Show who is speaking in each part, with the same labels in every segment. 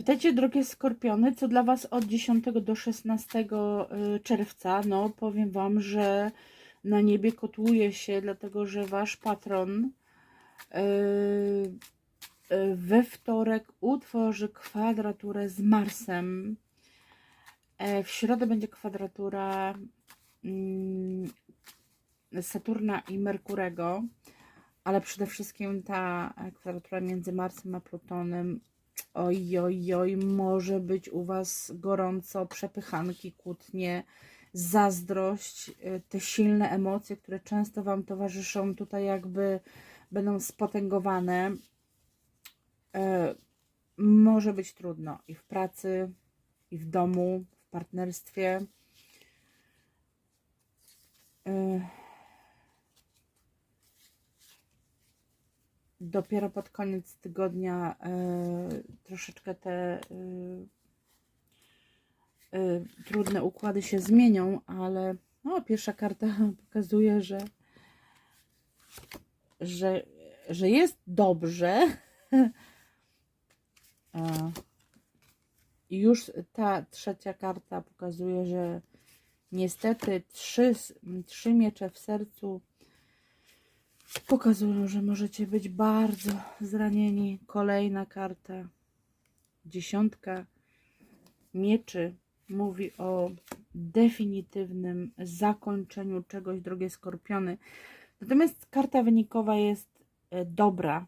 Speaker 1: Witajcie drogie skorpiony, co dla Was od 10 do 16 y, czerwca. No powiem Wam, że na niebie kotłuje się, dlatego że Wasz patron y, y, we wtorek utworzy kwadraturę z Marsem. E, W środę będzie kwadratura mm, Saturna i Merkurego, ale przede wszystkim ta e, kwadratura między Marsem a Plutonem Oj, oj, oj, może być u Was gorąco, przepychanki, kłótnie, zazdrość, y, te silne emocje, które często Wam towarzyszą, tutaj jakby będą spotęgowane. E, Może być trudno i w pracy, i w domu, w partnerstwie. E, dopiero pod koniec tygodnia e, troszeczkę te e, e, trudne układy się zmienią, ale no, pierwsza karta pokazuje, że, że, że jest dobrze. I już ta trzecia karta pokazuje, że niestety trzy, trzy miecze w sercu pokazują, że możecie być bardzo zranieni. Kolejna karta, dziesiątka mieczy, mówi o definitywnym zakończeniu czegoś, drogie skorpiony. Natomiast karta wynikowa jest e, dobra.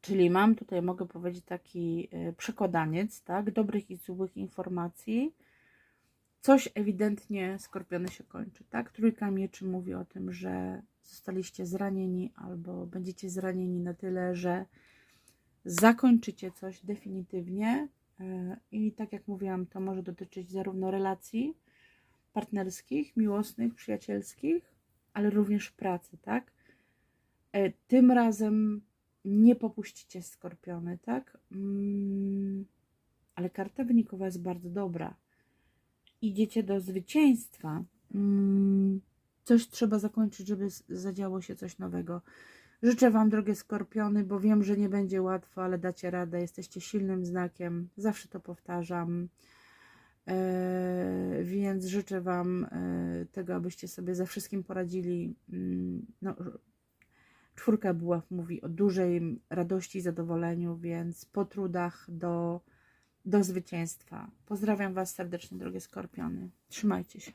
Speaker 1: Czyli mam tutaj, mogę powiedzieć, taki e, przekładaniec, tak, dobrych i złych informacji. Coś ewidentnie skorpiony się kończy, tak? Trójka mieczy mówi o tym, że zostaliście zranieni albo będziecie zranieni na tyle, że zakończycie coś definitywnie. E, I tak jak mówiłam, to może dotyczyć zarówno relacji partnerskich, miłosnych, przyjacielskich, ale również pracy, tak? E, Tym razem nie popuścicie skorpiony, tak? Mm, Ale karta wynikowa jest bardzo dobra. Idziecie do zwycięstwa. Coś trzeba zakończyć, żeby zadziało się coś nowego. Życzę Wam, drogie skorpiony, bo wiem, że nie będzie łatwo, ale dacie radę. Jesteście silnym znakiem. Zawsze to powtarzam. E, więc życzę Wam e, tego, abyście sobie ze wszystkim poradzili. Mm, No, czwórka buław mówi o dużej radości i zadowoleniu, więc po trudach do, do zwycięstwa. Pozdrawiam Was serdecznie, drogie skorpiony. Trzymajcie się.